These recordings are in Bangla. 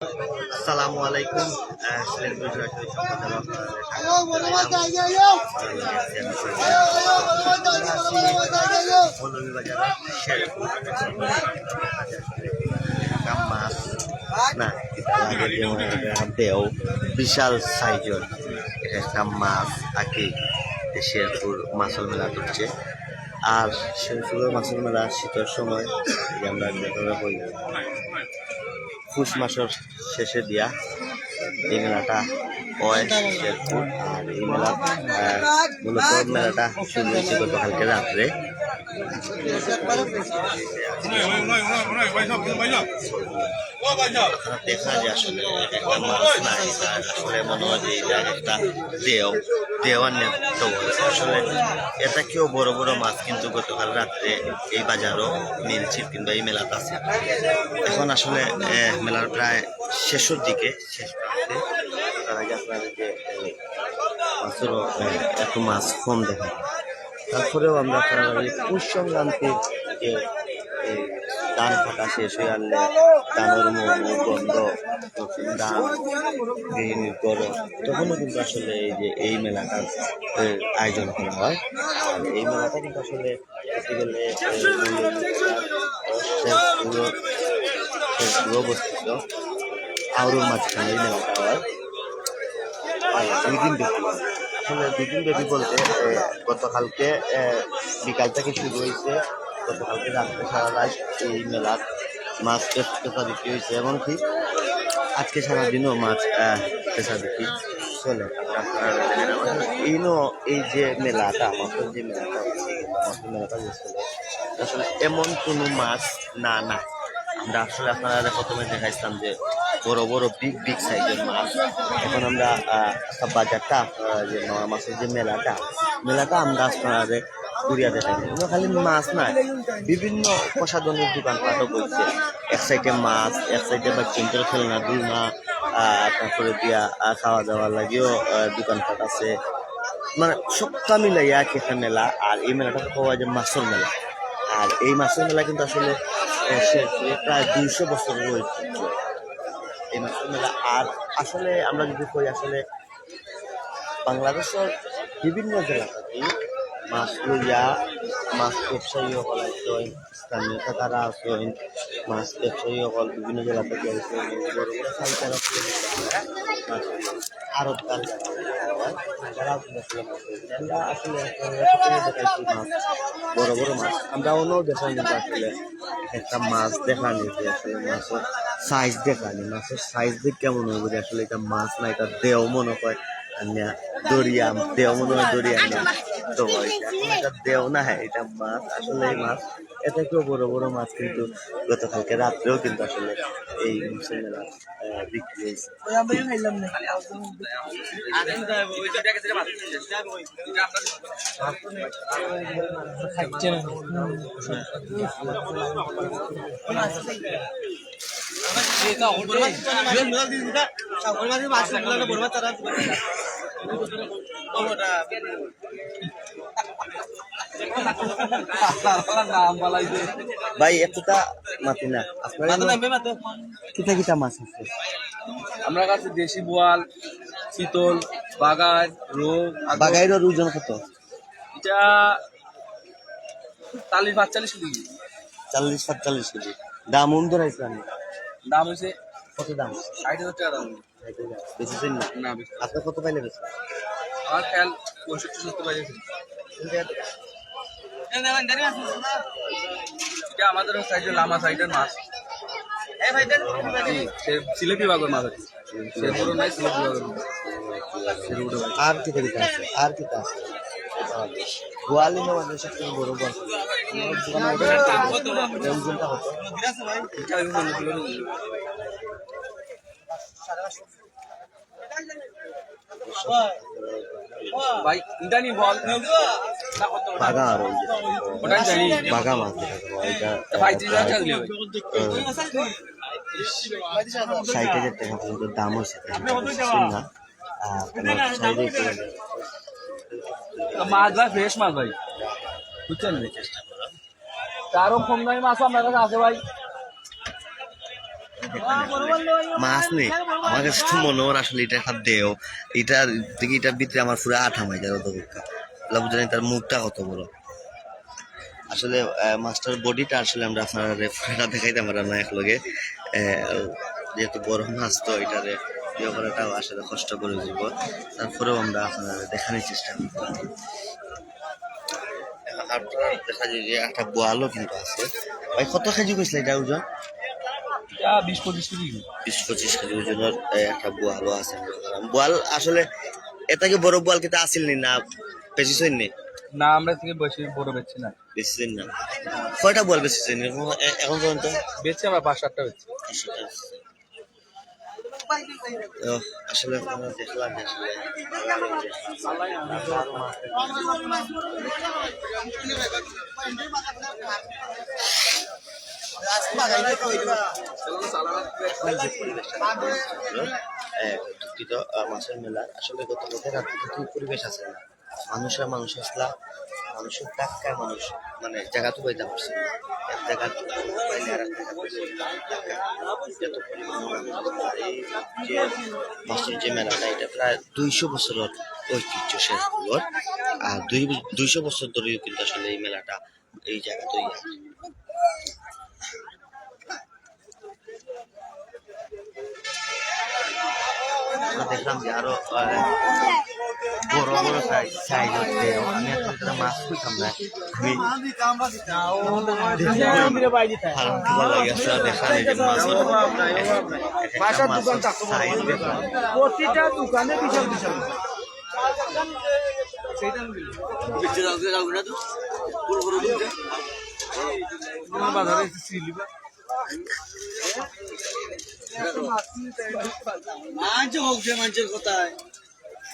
আসসালামু আলাইকুম না দেও বিশাল সাইজের একটা মাছ আগে শেরপুর মাছল মেলা করছে আর শেরপুরের মাছল মেলা শীতের সময় আমরা পুষ মাসের শেষে দিয়া এই মেলাটা শেরপুর আর এই মেলা মূলত মেলাটা শুরু হয়েছে গতকালকে রাত্রে। দেখা যায় আসলে একটা মাছ মনে হয় যে এটা একটা আসলে এটা কেউ বড় বড় মাছ কিন্তু গতকাল রাত্রে এই বাজারও মিলছিল কিংবা এই মেলাতে আছে এখন আসলে মেলার প্রায় শেষের দিকে শেষ তার আগে আপনাদেরকে মাছেরও একটু মাছ কম দেখা যায়। তারপরেও আমরা আপনারা এই পুষ সংক্রান্তির যে এই ধান ফাটা শেষ হয়ে আনলে ধানের মৌ গন্ধ ধান বিভিন্ন গরম তখনও কিন্তু আসলে এই যে এই মেলাটার আয়োজন করা হয়। আর এই মেলাটা কিন্তু আসলে অবস্থিত। আউরুর মাঝখানে এই মেলাটা হয়। দুই দিন ব্যাপী আসলে দুই দিন ব্যাপী বলতে গতকালকে বিকাল থেকে শুরু হয়েছে। গতকালকে রাত্রে সারা রাত এই মেলার মাছ পেশা বিক্রি হয়েছে, এমনকি আজকে সারাদিনও মাছ পেশা বিক্রি চলে। এই নো এই যে মেলাটা মাছের যে মেলাটা মাছের মেলাটা যে চলে, আসলে এমন কোনো মাছ না না। আমরা আসলে আপনারা প্রথমে দেখাইছিলাম যে বড় বড় বিগ বিগ সাইজের মাছ। এখন আমরা বাজারটা যে মাছের যে মেলাটা মেলাটা আমরা আপনাদের ঘুরিয়া দেখাই খালি মাছ না বিভিন্ন প্রসাধনের দোকানপাটও বলছে এক সাইডে মাছ এক সাইডে বা চিন্তার খেলনা দুলনা তারপরে দিয়া খাওয়া দাওয়ার লাগেও আহ, দোকানপাট আছে। মানে সবটা মিলাইয়া একটা মেলা আর এই মেলাটা পাওয়া যায় মাছের মেলা। আর এই মাছের মেলা কিন্তু আসলে প্রায় দুইশো বছরের ঐতিহ্য। এই মাছের মেলা আর আসলে আমরা যদি কই আসলে বাংলাদেশের বিভিন্ন জেলা থেকে মাছ লইয়া মাছ ব্যবসায়ী সকল আছেন স্থানীয় তারা আছেন মাছ ব্যবসায়ী সকল বিভিন্ন জেলা থেকে আছেন বড় বড় সাইকার আরব কাল যারা আসলে মাছ ধরে। আমরা আসলে দেখাইছি মাছ বড় বড় মাছ আমরা অন্য দেখাই আসলে একটা মাছ দেখানি যে আসলে মাছের সাইজ দেখানি মাছের সাইজ দেখে কেমন হবে আসলে এটা মাছ না, এটা দেও মনে হয়। দরিয়াম দেও মনে হয় দরিয়াম না। তো এটা দেও না হ্যাঁ এটা মাছ, আসলে মাছ। এটা কেউ বড় বড় মাছ কিন্তু গতকালকে রাত্রেও কিন্তু আসলে এই মেলা বিক্রি হয়েছে। ভাই এতটা মাতি না। আপনার কিতা কিতা মাছ আছে? আমরা কাছে দেশি বোয়াল চিতল বাগার রোগ বাগাইরের ওজন কত? এটা চাল্লিশ পাঁচচল্লিশ কেজি। চল্লিশ সাতচল্লিশ কেজি। দাম উন ধরাইছে আমি দাম হয়েছে? কত দাম? ষাট হাজার টাকা দাম। বেশি না? না বেশি আপনি কত পাইলে বেশি? আমার খেয়াল পঁয়ষট্টি সত্তর পাইছে এটা আমাদের সাইডের লামা সাইডের মাছ। সিলেপি বাগর মাছ আছে। সে বড় নাই সিলেপি বাগর। আর কি আর কি আছে গোয়ালি না মানে সবথেকে বড় গোয়াল ওটা। ভাই ইন্টারনি বল। বাগা আর ওই জানি বাগা মাছ ভাই তিরিশ হাজার টাকা ভাই ষাট হাজার টাকা মাছ ভাই ফ্রেশ মাছ ভাই। বুঝছেন? তারও কম দামি মাছও আপনার কাছে আছে ভাই? মাছ নেই। আমার কাছে তো মনে হয় আসলে এটা একটা দেও এটার দিকে এটার ভিতরে আমার পুরো আঠা মাই যায় অত বুঝলেন তার মুখটা কত বড়। আসলে মাছটার বডিটা আসলে আমরা আপনারা রেফারেটা দেখাইতে পারা না একলগে। যেহেতু বড় মাছ তো এটারে ইয়ে করাটাও আসলে কষ্ট করে দিব। তারপরেও আমরা আপনারা দেখানোর চেষ্টা করব। আপনারা দেখা যায় যে একটা বোয়ালও কিন্তু আছে। ভাই কত কেজি কইছিল এটা ওজন? বিশ পঁচিশ কেজি। বিশ পঁচিশ কেজি ওজনের একটা বোয়ালও আছে বোয়াল আসলে এটাকে বড় বোয়াল কিন্তু আসিল নি না বেশি নি? না আমরা থেকে বেশি বড় বেচছি না। বেশি না। কয়টা বোয়াল বেশি এখন এখন পর্যন্ত? বেচছি আমরা পাঁচ সাতটা বেচছি আসলে আমরা দেখলাম আসলে দুঃখিত মাছের মেলা। আসলে গত রাত পরিবেশ আছে মানুষের মানুষ আসলা মানুষের টাক্কায় মানুষ মানে জায়গা তো পাইতে পারছে না। এক জায়গা পাইলে আর এক জায়গা এই যে মেলাটা, এটা প্রায় দুইশো বছরের ঐতিহ্য শেষপুর আর দুই, দুইশো বছর ধরেও কিন্তু আসলে এই মেলাটা, এই জায়গাতেই আমরা দেখলাম যে আরও বড় বড় সাইজ সাইজ হচ্ছে আমি তারা মাছ খুঁজতাম না। আমি যে মাছ দোকান চারশো বড়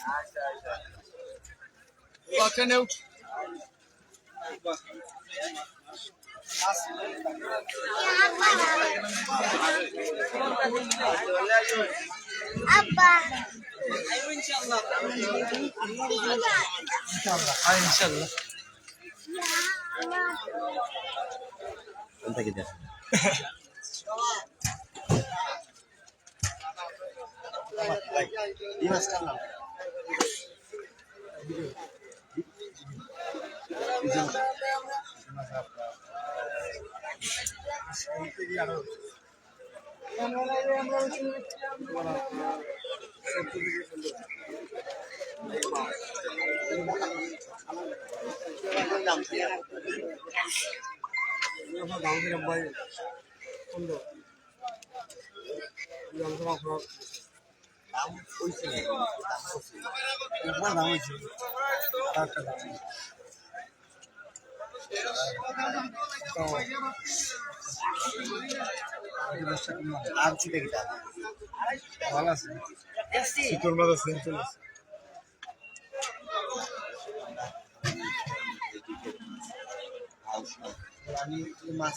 সাইজ দেখলাম প্রতিটা দোকানে বিশাল বিশাল তোমার বাজারে এসে সিলিবা ইনশাল্লাহ কোন থেকে দাম কইছে আর ছিল ভালো আছে শীতল মাছ আছে। আমি মাছ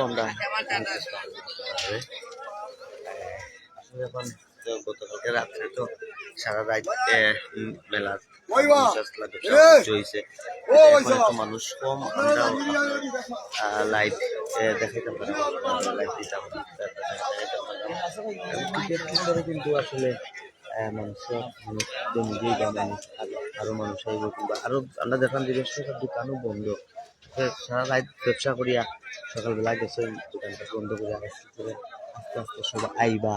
আমরা। তো গতকালকে রাত্রে তো সারা রাত মেলার একটু মানুষ কম আমরা লাইভ দেখাইতে পারি লাইভ দিতাম কিন্তু আসলে মানুষের মানুষ জমিয়েই বা মানুষ আরো- আরও মানুষ কিংবা আমরা দেখলাম যে দোকানও বন্ধ। সারা রাত ব্যবসা করিয়া সকালবেলা গেছে দোকানটা বন্ধ করে আস্তে আস্তে আস্তে সবাই আইবা।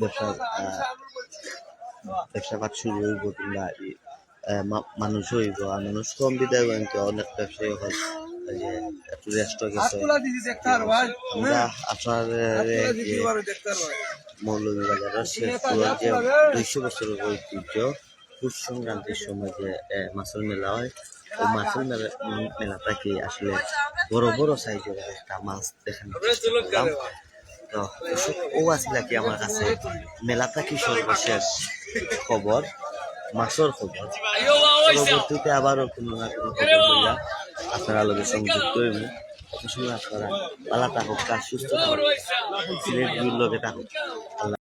ব্যবসা ব্যবসা বাদ শুরু হইব কিংবা মানুষ হইব আর মানুষ কম বিদায় কিন্তু অনেক ব্যবসায়ী হয় যে একটু রেস্ট গেছে। আমরা আপনার মৌলভীবাজারের শেরপুরের যে দুইশো বছরের ঐতিহ্য পুষ সংক্রান্তির সময় যে মাছের মেলা হয়, ওই মাছের মেলা মেলাটা কি আসলে বড় বড় সাইজের একটা মাছ দেখানো তো ও আছিল কি আমার কাছে? মেলাটা কি সর্বশেষ খবর? মাছের খবর। পরবর্তীতে আবারও কোনো না কোনো খবর লইয়া আপনারা লগে সংযুক্ত হইব। আপনারা পালা থাকুক সুস্থ থাকুক, সিলেট লগে থাকুক।